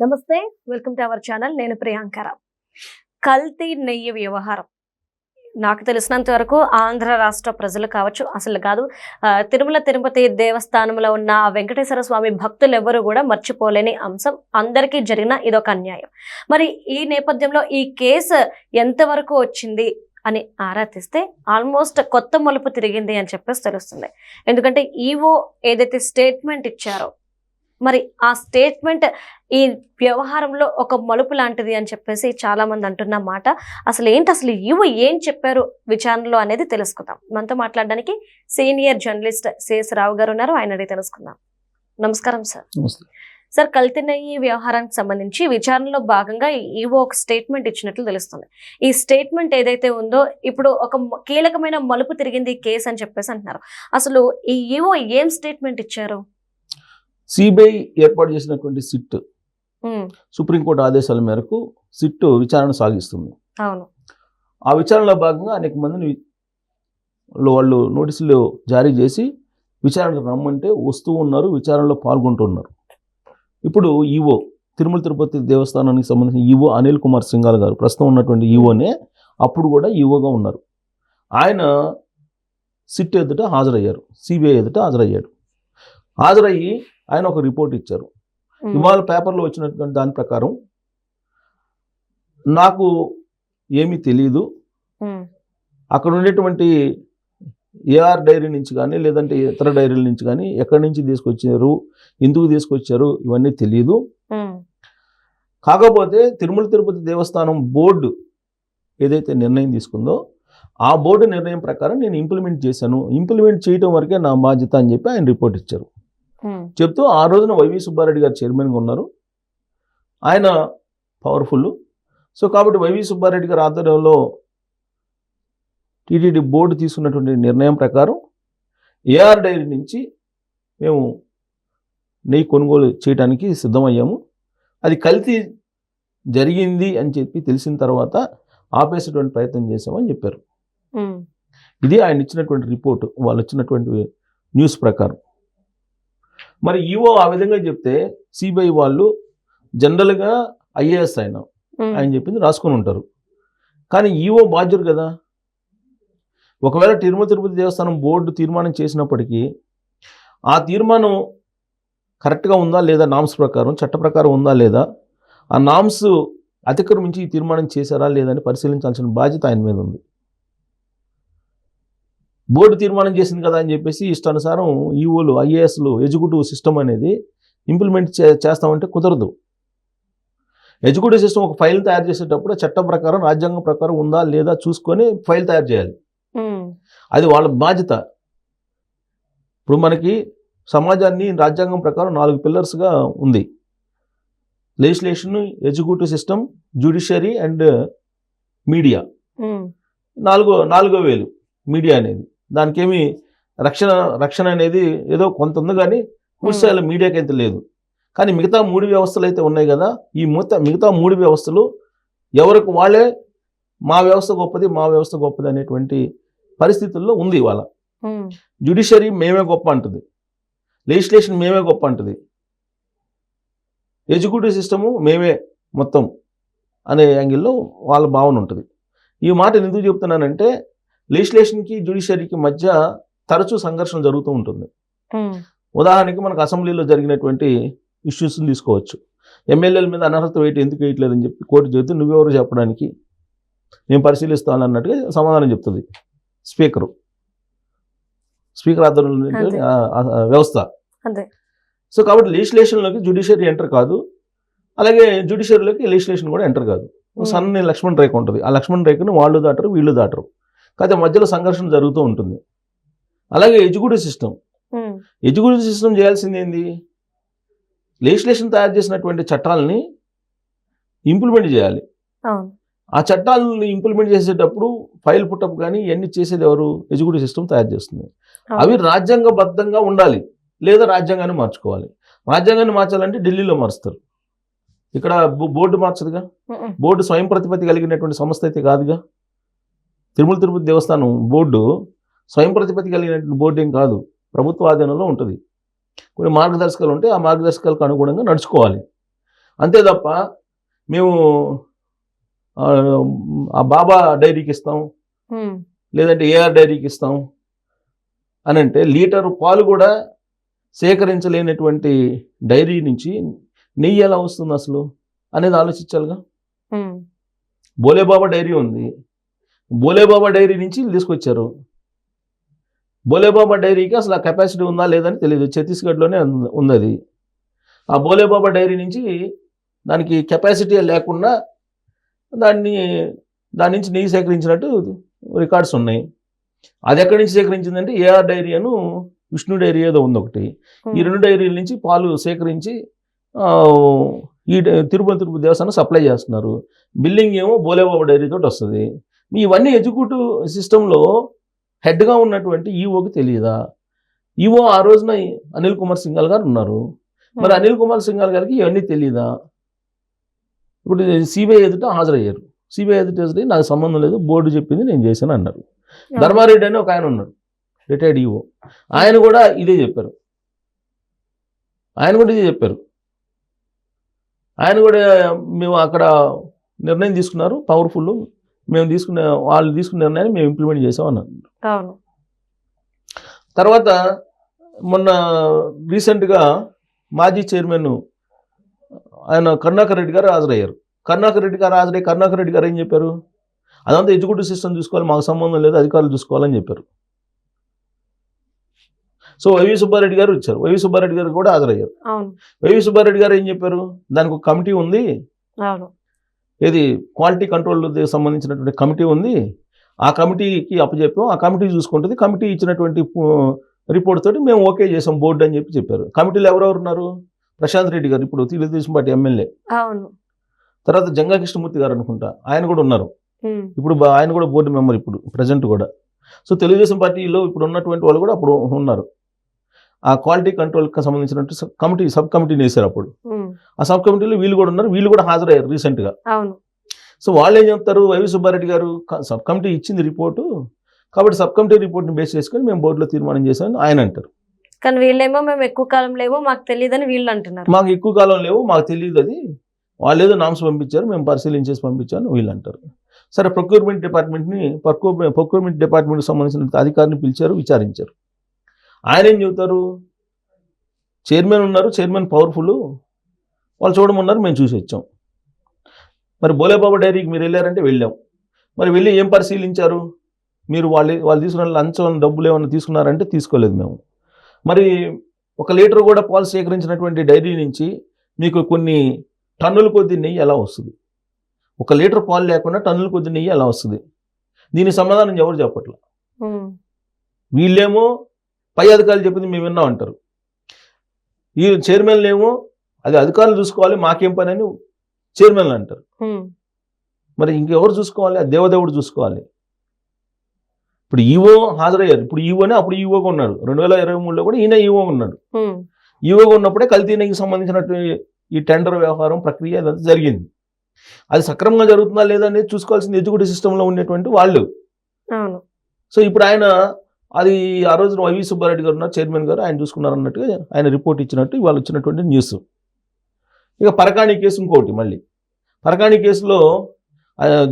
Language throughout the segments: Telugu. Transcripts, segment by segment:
నమస్తే వెల్కమ్ టు అవర్ ఛానల్. నేను ప్రియాంకర కల్తీ నెయ్యి వ్యవహారం. నాకు తెలిసినంత వరకు ఆంధ్ర రాష్ట్ర ప్రజలు కావచ్చు అసలు కాదు తిరుమల తిరుపతి దేవస్థానంలో ఉన్న వెంకటేశ్వర స్వామి భక్తులు ఎవరు కూడా మర్చిపోలేని అంశం. అందరికీ జరిగిన ఇదొక అన్యాయం. మరి ఈ నేపథ్యంలో ఈ కేసు ఎంతవరకు వచ్చింది అని ఆరా తీస్తే ఆల్మోస్ట్ కొత్త మలుపు తిరిగింది అని చెప్పేసి తెలుస్తుంది. ఎందుకంటే ఈవో ఏదైతే స్టేట్మెంట్ ఇచ్చారో మరి ఆ స్టేట్మెంట్ ఈ వ్యవహారంలో ఒక మలుపు లాంటిది అని చెప్పేసి చాలా మంది అంటున్న మాట. అసలు ఏంటి? అసలు ఈవో ఏం చెప్పారు? విచారణలో అనేది తెలుసుకుందాం. మనతో మాట్లాడడానికి సీనియర్ జర్నలిస్ట్ సిఎస్ రావు గారు ఉన్నారు. ఆయన అడిగి తెలుసుకుందాం. నమస్కారం సార్. సార్ కల్తీనయ్యి వ్యవహారానికి సంబంధించి విచారణలో భాగంగా ఈవో ఒక స్టేట్మెంట్ ఇచ్చినట్లు తెలుస్తుంది. ఈ స్టేట్మెంట్ ఏదైతే ఉందో ఇప్పుడు ఒక కీలకమైన మలుపు తిరిగింది ఈ కేసు అని చెప్పేసి అంటున్నారు. అసలు ఈ ఈవో ఏం స్టేట్మెంట్ ఇచ్చారు? సిబిఐ ఏర్పాటు చేసినటువంటి సిట్ సుప్రీంకోర్టు ఆదేశాల మేరకు సిట్ విచారణ సాగిస్తుంది. ఆ విచారణలో భాగంగా అనేక మందిని వాళ్ళు నోటీసులు జారీ చేసి విచారణకు రమ్మంటే వస్తూ ఉన్నారు విచారణలో పాల్గొంటున్నారు. ఇప్పుడు ఈవో తిరుమల తిరుపతి దేవస్థానానికి సంబంధించిన ఈవో అనిల్ కుమార్ సింగాల్ గారు ప్రస్తుతం ఉన్నటువంటి ఈవోనే అప్పుడు కూడా ఈవోగా ఉన్నారు. ఆయన సిట్ ఎదుట హాజరయ్యారు సిబిఐ ఎదుట హాజరయ్యాడు. హాజరయ్యి ఆయన ఒక రిపోర్ట్ ఇచ్చారు. ఇవాళ పేపర్లో వచ్చినటువంటి దాని ప్రకారం నాకు ఏమీ తెలియదు అక్కడ ఉండేటువంటి ఏఆర్ డైరీ నుంచి కానీ లేదంటే ఇతర డైరీల నుంచి కానీ ఎక్కడి నుంచి తీసుకొచ్చారు ఎందుకు తీసుకొచ్చారు ఇవన్నీ తెలియదు కాకపోతే తిరుమల తిరుపతి దేవస్థానం బోర్డు ఏదైతే నిర్ణయం తీసుకుందో ఆ బోర్డు నిర్ణయం ప్రకారం నేను ఇంప్లిమెంట్ చేశాను. ఇంప్లిమెంట్ చేయడం వరకే నా బాధ్యత అని చెప్పి ఆయన రిపోర్ట్ ఇచ్చారు. చెప్తూ ఆ రోజున వైవి సుబ్బారెడ్డి గారు చైర్మన్గా ఉన్నారు. ఆయన పవర్ఫుల్ సో కాబట్టి వైవి సుబ్బారెడ్డి గారి ఆధ్వర్యంలో టీటీడీ బోర్డు తీసుకున్నటువంటి నిర్ణయం ప్రకారం ఏఆర్ డైరీ నుంచి మేము నెయ్యి కొనుగోలు చేయడానికి సిద్ధమయ్యాము. అది కల్తీ జరిగింది అని చెప్పి తెలిసిన తర్వాత ఆపేసేటువంటి ప్రయత్నం చేశామని చెప్పారు. ఇది ఆయన ఇచ్చినటువంటి రిపోర్ట్ వాళ్ళు ఇచ్చినటువంటి న్యూస్ ప్రకారం. మరి ఈవో ఆ విధంగా చెప్తే సిబిఐ వాళ్ళు జనరల్గా ఐఏఎస్ ఆయన. ఆయన చెప్పింది రాసుకొని ఉంటారు. కానీ ఈవో బాధ్యుడు కదా. ఒకవేళ తిరుమల తిరుపతి దేవస్థానం బోర్డు తీర్మానం చేసినప్పటికీ ఆ తీర్మానం కరెక్ట్గా ఉందా లేదా నామ్స్ ప్రకారం చట్ట ప్రకారం ఉందా లేదా ఆ నామ్స్ అతిక్రమించి ఈ తీర్మానం చేశారా లేదని పరిశీలించాల్సిన బాధ్యత ఆయన మీద ఉంది. బోర్డు తీర్మానం చేసింది కదా అని చెప్పేసి ఇష్టానుసారం ఈఓలు ఐఏఎస్లు ఎగ్జిక్యూటివ్ సిస్టమ్ అనేది ఇంప్లిమెంట్ చే చేస్తామంటే కుదరదు. ఎగ్జిక్యూటివ్ సిస్టమ్ ఒక ఫైల్ తయారు చేసేటప్పుడు చట్టం ప్రకారం రాజ్యాంగం ప్రకారం ఉందా లేదా చూసుకొని ఫైల్ తయారు చేయాలి. అది వాళ్ళ బాధ్యత. ఇప్పుడు మనకి సమాజాన్ని రాజ్యాంగం ప్రకారం నాలుగు పిల్లర్స్గా ఉంది. Legislation executive system judiciary and media. నాలుగో నాలుగో వేలు మీడియా అనేది. దానికి ఏమి రక్షణ రక్షణ అనేది ఏదో కొంత ఉంది కానీ పూర్తిస్థాయిలో మీడియాకి అయితే లేదు. కానీ మిగతా మూడు వ్యవస్థలు అయితే ఉన్నాయి కదా ఈ మిగతా మిగతా మూడు వ్యవస్థలు ఎవరికి వాళ్ళే మా వ్యవస్థ గొప్పది మా వ్యవస్థ గొప్పది అనేటువంటి పరిస్థితుల్లో ఉంది ఇవాళ. జ్యుడిషియరీ మేమే గొప్ప అంటుంది. లెజిస్లేషన్ మేమే గొప్ప అంటుంది. ఎగ్జిక్యూటివ్ సిస్టము మేమే మొత్తం అనే యాంగిల్లో వాళ్ళ భావన ఉంటుంది. ఈ మాట ఎందుకు చెప్తున్నానంటే లెజిస్లేషన్కి జ్యుడిషియరీకి మధ్య తరచూ సంఘర్షణ జరుగుతూ ఉంటుంది. ఉదాహరణకి మనకు అసెంబ్లీలో జరిగినటువంటి ఇష్యూస్ని తీసుకోవచ్చు. ఎమ్మెల్యేల మీద అనర్హత వేయటం ఎందుకు వేయట్లేదని చెప్పి కోర్టు చెబితే నువ్వెవరు చెప్పడానికి? నేను పరిశీలిస్తాను అన్నట్టుగా సమాధానం చెప్తుంది స్పీకరు. స్పీకర్ ఆధ్వర్యంలో వ్యవస్థ. సో కాబట్టి లెజిస్లేషన్లోకి జ్యుడిషియరీ ఎంటర్ కాదు. అలాగే జ్యుడిషియరీలోకి లెజిస్లేషన్ కూడా ఎంటర్ కాదు. సన్న లక్ష్మణ్ రేఖ ఉంటుంది. ఆ లక్ష్మణ్ రేఖను వాళ్ళు దాటరు వీళ్ళు దాటరు. కాకపోతే మధ్యలో సంఘర్షణ జరుగుతూ ఉంటుంది. అలాగే ఎగ్జిక్యూటివ్ సిస్టమ్ ఎగ్జిక్యూటివ్ సిస్టమ్ చేయాల్సింది ఏంది? లెజిస్లేషన్ తయారు చేసినటువంటి చట్టాలని ఇంప్లిమెంట్ చేయాలి. ఆ చట్టాలను ఇంప్లిమెంట్ చేసేటప్పుడు ఫైల్ పుట్టప్ కానీ ఇవన్నీ చేసేది ఎవరు? ఎగ్జిక్యూటివ్ సిస్టమ్ తయారు చేస్తుంది. అవి రాజ్యాంగబద్ధంగా ఉండాలి లేదా రాజ్యాంగాన్ని మార్చుకోవాలి. రాజ్యాంగాన్ని మార్చాలంటే ఢిల్లీలో మారుస్తారు. ఇక్కడ బోర్డు మార్చదుగా? బోర్డు స్వయం ప్రతిపత్తి కలిగినటువంటి సంస్థ అయితే కాదుగా? తిరుమల తిరుపతి దేవస్థానం బోర్డు స్వయం ప్రతిపత్తి కలిగినటువంటి బోర్డు ఏం కాదు. ప్రభుత్వ ఆధీనంలో ఉంటుంది. కొన్ని మార్గదర్శకాలు ఉంటే ఆ మార్గదర్శకాలకు అనుగుణంగా నడుచుకోవాలి. అంతే తప్ప మేము ఆ, బాబా డైరీకి ఇస్తాం. లేదంటే ఏఆర్ డైరీకి ఇస్తాం. అని అంటే లీటరు పాలు కూడా సేకరించలేనటువంటి డైరీ నుంచి నెయ్యి ఎలా వస్తుంది అసలు? అనేది ఆలోచించాలిగా? బోలేబాబా డైరీ ఉంది. బోలేబాబా డైరీ నుంచి తీసుకొచ్చారు. బోలేబాబా డైరీకి అసలు ఆ కెపాసిటీ ఉందా లేదని తెలియదు ఛత్తీస్గఢ్లోనే ఉంది- అది ఆ బోలేబాబా డైరీ నుంచి దానికి కెపాసిటీ లేకుండా దాన్ని దాని నుంచి నెయ్యి సేకరించినట్టు రికార్డ్స్ ఉన్నాయి. అది ఎక్కడి నుంచి సేకరించిందంటే ఏఆర్ డైరీ అను విష్ణు డైరీ ఏదో ఉంది ఒకటి ఈ రెండు డైరీల నుంచి పాలు సేకరించి ఈ తిరుపతి తిరుపతి దేవస్థానం సప్లై చేస్తున్నారు. బిల్లింగ్ ఏమో బోలేబాబా డైరీ తోటి వస్తుంది. మీ ఇవన్నీ ఎగ్జిక్యూటివ్ సిస్టంలో హెడ్గా ఉన్నటువంటి ఈఓకి తెలియదా? ఈఓ ఆ రోజున అనిల్ కుమార్ సింఘాల్ గారు ఉన్నారు. మరి అనిల్ కుమార్ సింఘాల్ గారికి ఇవన్నీ తెలియదా ఇప్పుడు సిబిఐ ఎదుట హాజరయ్యారు. సిబిఐ ఎదుట హాజరయ్యి నాకు సంబంధం లేదు బోర్డు చెప్పింది నేను చేశాను అన్నారు. ధర్మారెడ్డి అని ఒక ఆయన ఉన్నాడు. Retired EO. ఆయన కూడా ఇదే చెప్పారు. ఆయన కూడా ఇదే చెప్పారు. ఆయన కూడా మేము అక్కడ నిర్ణయం తీసుకున్నారు. పవర్ఫుల్ మేము తీసుకున్న వాళ్ళు తీసుకున్న నిర్ణయాన్ని మేము ఇంప్లిమెంట్ చేసాం అన్నారు. అవును. తర్వాత మొన్న రీసెంట్గా మాజీ చైర్మన్ ఆయన కరుణాకర్ రెడ్డి గారు హాజరయ్యారు. కరుణాకర్ రెడ్డి గారు హాజరై కరుణాకర్ రెడ్డి గారు ఏం చెప్పారు? అదంతా ఎగ్జిక్యూటివ్ సిస్టమ్ చూసుకోవాలి మాకు సంబంధం లేదు అధికారులు చూసుకోవాలని చెప్పారు. సో వైవి సుబ్బారెడ్డి గారు వచ్చారు. వైవి సుబ్బారెడ్డి గారు కూడా హాజరయ్యారు. వైవి సుబ్బారెడ్డి గారు ఏం చెప్పారు? దానికి ఒక కమిటీ ఉంది. ఏది క్వాలిటీ కంట్రోల్ సంబంధించినటువంటి కమిటీ ఉంది. ఆ కమిటీకి అప్పచెప్పాం ఆ కమిటీ చూసుకుంటుంది. కమిటీ ఇచ్చినటువంటి రిపోర్ట్ తోటి మేము ఓకే చేసాం బోర్డు అని చెప్పి చెప్పారు. కమిటీలో ఎవరెవరు ఉన్నారు? ప్రశాంత్ రెడ్డి గారు. ఇప్పుడు తెలుగుదేశం పార్టీ ఎమ్మెల్యే. అవును. తర్వాత జంగా కృష్ణమూర్తి గారు అనుకుంటా. ఆయన కూడా ఉన్నారు. ఇప్పుడు ఆయన కూడా బోర్డు మెంబర్ ఇప్పుడు ప్రజెంట్ కూడా. సో తెలుగుదేశం పార్టీలో ఇప్పుడు ఉన్నటువంటి వాళ్ళు కూడా అప్పుడు ఉన్నారు. ఆ క్వాలిటీ కంట్రోల్కి సంబంధించినట్టు సబ్ కమిటీ సబ్ కమిటీని వేశారు అప్పుడు. ఆ సబ్ కమిటీలో వీళ్ళు కూడా ఉన్నారు వీళ్ళు కూడా హాజరయ్యారు రీసెంట్గా సో వాళ్ళు ఏం చెప్తారు వైవి సుబ్బారెడ్డి గారు సబ్ కమిటీ ఇచ్చింది రిపోర్టు కాబట్టి సబ్ కమిటీ రిపోర్ట్ని బేస్ చేసుకొని మేము బోర్డులో తీర్మానం చేశామని ఆయన అంటారు. కానీ వీళ్ళేమో మేము ఎక్కువ కాలం లేమో మాకు తెలియదని వీళ్ళు అంటున్నారు. మాకు ఎక్కువ కాలం లేవు మాకు తెలియదు అది. వాళ్ళు ఏదో నామ్స్ పంపించారు మేము పరిశీలించేసి పంపించాను వీళ్ళు అంటారు. సరే ప్రొక్యూర్మెంట్ డిపార్ట్మెంట్ని ప్రొక్యూర్మెంట్ డిపార్ట్మెంట్కి సంబంధించిన అధికారిని పిలిచారు విచారించారు. ఆయన ఏం చెబుతారు. చైర్మన్ ఉన్నారు. Chairman powerful. వాళ్ళు చూడమన్నారు మేము చూసి వచ్చాం. మరి బోలేబాబా డైరీకి మీరు వెళ్ళారంటే వెళ్ళాం. మరి వెళ్ళి ఏం పరిశీలించారు? మీరు వాళ్ళు వాళ్ళు తీసుకున్న లంచం డబ్బులు ఏమైనా తీసుకున్నారంటే తీసుకోలేదు మేము. మరి ఒక లీటర్ కూడా పాలు సేకరించినటువంటి డైరీ నుంచి మీకు కొన్ని టన్నుల కొద్ది నెయ్యి ఎలా వస్తుంది? ఒక లీటర్ పాలు లేకుండా టన్నుల కొద్ది నెయ్యి ఎలా వస్తుంది? దీని సమాధానం ఎవరు చెప్పట్ల? వీళ్ళేమో పై అధికారులు చెప్పింది మేము విన్నాం అంటారు. ఈ చైర్మన్లు ఏమో అది అధికారులు చూసుకోవాలి మాకేం పని అని చైర్మన్లు అంటారు. మరి ఇంకెవరు చూసుకోవాలి? ఆ దేవదేవుడు చూసుకోవాలి. ఇప్పుడు ఈవో హాజరయ్యారు. ఇప్పుడు ఈవోనే అప్పుడు ఈవోగా ఉన్నాడు రెండు వేల ఇరవై మూడులో కూడా ఈయన ఈవో ఉన్నాడు ఈవోగా ఉన్నప్పుడే కల్తీనకి సంబంధించినట్టు ఈ టెండర్ వ్యవహారం ప్రక్రియ జరిగింది. అది సక్రమంగా జరుగుతుందా లేదా అనేది చూసుకోవాల్సింది ఎడ్యుకేటివ్ సిస్టంలో ఉండేటువంటి వాళ్ళు. సో ఇప్పుడు ఆయన అది ఆ రోజున వైవి సుబ్బారెడ్డి గారు ఉన్నారు చైర్మన్ గారు ఆయన చూసుకున్నారు అన్నట్టుగా ఆయన రిపోర్ట్ ఇచ్చినట్టు ఇవాళ వచ్చినటువంటి న్యూస్. ఇక పరకాణి కేసు ఇంకోటి మళ్ళీ. పరకాణి కేసులో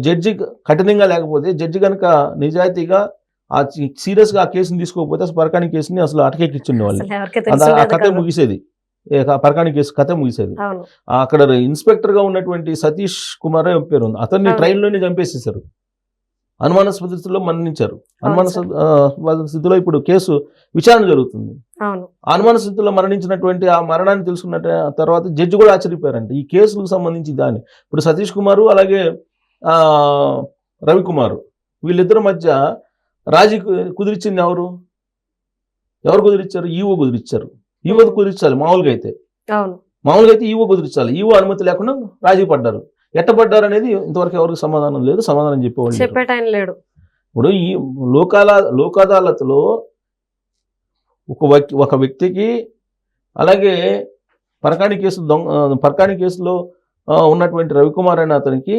జడ్జి కఠినంగా లేకపోతే జడ్జి కనుక నిజాయితీగా ఆ సీరియస్గా ఆ కేసుని తీసుకోకపోతే అసలు పరకాణి కేసుని అసలు అటకెక్కించండి వాళ్ళు ఆ కథ ముగిసేది. పరకాణి కేసు కథ ముగిసేది. అక్కడ ఇన్స్పెక్టర్గా ఉన్నటువంటి సతీష్ కుమార్ పేరు ఉంది అతన్ని అవును. ట్రైన్లోనే చంపేసేశారు. అనుమానాస్పద స్థితిలో మరణించారు. అనుమాన సార్. స్థితిలో ఇప్పుడు కేసు విచారణ జరుగుతుంది. అనుమాన స్థితిలో మరణించినటువంటి ఆ మరణాన్ని తెలుసుకున్న తర్వాత జడ్జి కూడా ఆశ్చర్యపోయారంట. ఈ కేసులకు సంబంధించి దాన్ని. ఇప్పుడు సతీష్ కుమారు అలాగే ఆ, రవికుమారు వీళ్ళిద్దరి మధ్య రాజీ కుదిరిచ్చింది ఎవరు? ఎవరు కుదిరిచ్చారు? ఈవో కుదిరిచ్చారు. ఈవో కుదిరించాలి మామూలుగా అయితే. మామూలుగా అయితే ఈవో కుదిరించాలి ఈవో అనుమతి లేకుండా రాజీ పడ్డారు. ఎట్ట పడ్డారు అనేది ఇంతవరకు ఎవరికి సమాధానం లేదు. సమాధానం చెప్పేవాళ్ళు. చెప్పేట ఆయన లేడు. ఇప్పుడు ఈ లోకాల లోక్ అదాలత్లో ఒక వ్యక్తి ఒక వ్యక్తికి అలాగే పరకాణి కేసు దొంగ పరకాణి కేసులో ఉన్నటువంటి రవికుమార్ అనే అతనికి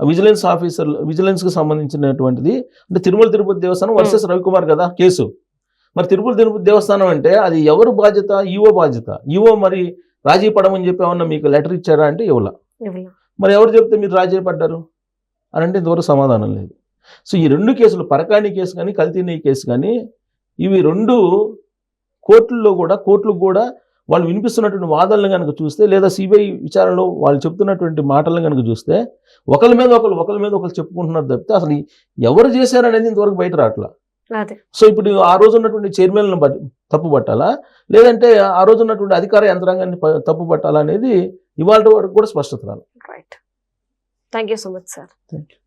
విజిలెన్స్ ఆఫీసర్ విజిలెన్స్కి సంబంధించినటువంటిది. అంటే తిరుమల తిరుపతి దేవస్థానం వర్సెస్ రవికుమార్ కదా కేసు. మరి తిరుపతి తిరుపతి దేవస్థానం అంటే అది ఎవరు బాధ్యత? ఈవో బాధ్యత. ఈవో మరి రాజీ పడమని చెప్పి ఏమన్నా మీకు లెటర్ ఇచ్చారా అంటే ఇవ్వలా. మరి ఎవరు చెప్తే మీరు రాజీ పడ్డారు అని అంటే ఇంతవరకు సమాధానం లేదు. సో ఈ రెండు కేసులు పరకాణి కేసు కానీ కల్తీనీ కేసు కానీ ఇవి రెండు కోర్టుల్లో కూడా కోర్టులకు కూడా వాళ్ళు వినిపిస్తున్నటువంటి వాదనలు కనుక చూస్తే లేదా సిబిఐ విచారణలో వాళ్ళు చెప్తున్నటువంటి మాటలను కనుక చూస్తే ఒకరి మీద ఒకరు ఒకరి మీద ఒకరు చెప్పుకుంటున్నారు తప్పితే అసలు ఎవరు చేశారనేది ఇంతవరకు బయట రావట్లా. సో ఇప్పుడు ఆ రోజు ఉన్నటువంటి చైర్మన్లను బట్టి తప్పు పట్టాలా? లేదంటే ఆ రోజు ఉన్నటువంటి అధికార యంత్రాంగాన్ని తప్పు పట్టాలా అనేది ఇవాళ వరకు కూడా స్పష్టత రాలి right thank you so much sir thank you